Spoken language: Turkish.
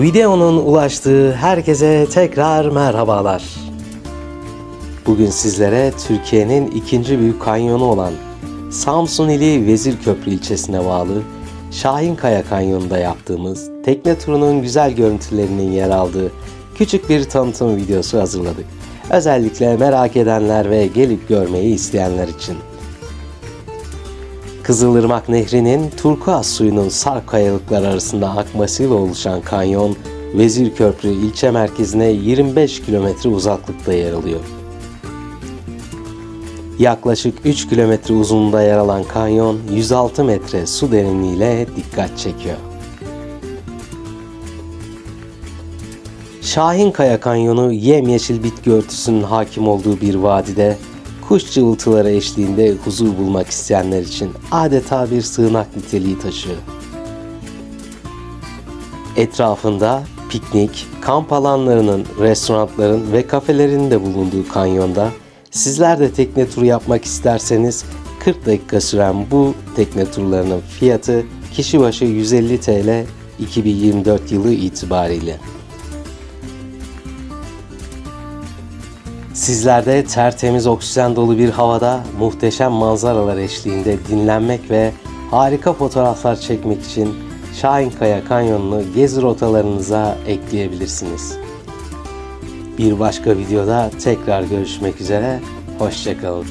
Videonun ulaştığı herkese tekrar merhabalar. Bugün sizlere Türkiye'nin ikinci büyük kanyonu olan Samsun ili Vezirköprü ilçesine bağlı Şahinkaya Kanyonu'nda yaptığımız tekne turunun güzel görüntülerinin yer aldığı küçük bir tanıtım videosu hazırladık. Özellikle merak edenler ve gelip görmeyi isteyenler için. Kızılırmak Nehri'nin turkuaz suyunun sarp kayalıklar arasında akmasıyla oluşan kanyon, Vezirköprü ilçe merkezine 25 kilometre uzaklıkta yer alıyor. Yaklaşık 3 kilometre uzunluğunda yer alan kanyon 106 metre su derinliğiyle dikkat çekiyor. Şahinkaya Kanyonu yemyeşil bitki örtüsünün hakim olduğu bir vadide kuş cıvıltıları eşliğinde huzur bulmak isteyenler için adeta bir sığınak niteliği taşıyor. Etrafında piknik, kamp alanlarının, restoranların ve kafelerin de bulunduğu kanyonda sizler de tekne turu yapmak isterseniz 40 dakika süren bu tekne turlarının fiyatı kişi başı 150 TL 2024 yılı itibariyle. Sizler de tertemiz oksijen dolu bir havada muhteşem manzaralar eşliğinde dinlenmek ve harika fotoğraflar çekmek için Şahinkaya Kanyonu'nu gezi rotalarınıza ekleyebilirsiniz. Bir başka videoda tekrar görüşmek üzere, hoşçakalın.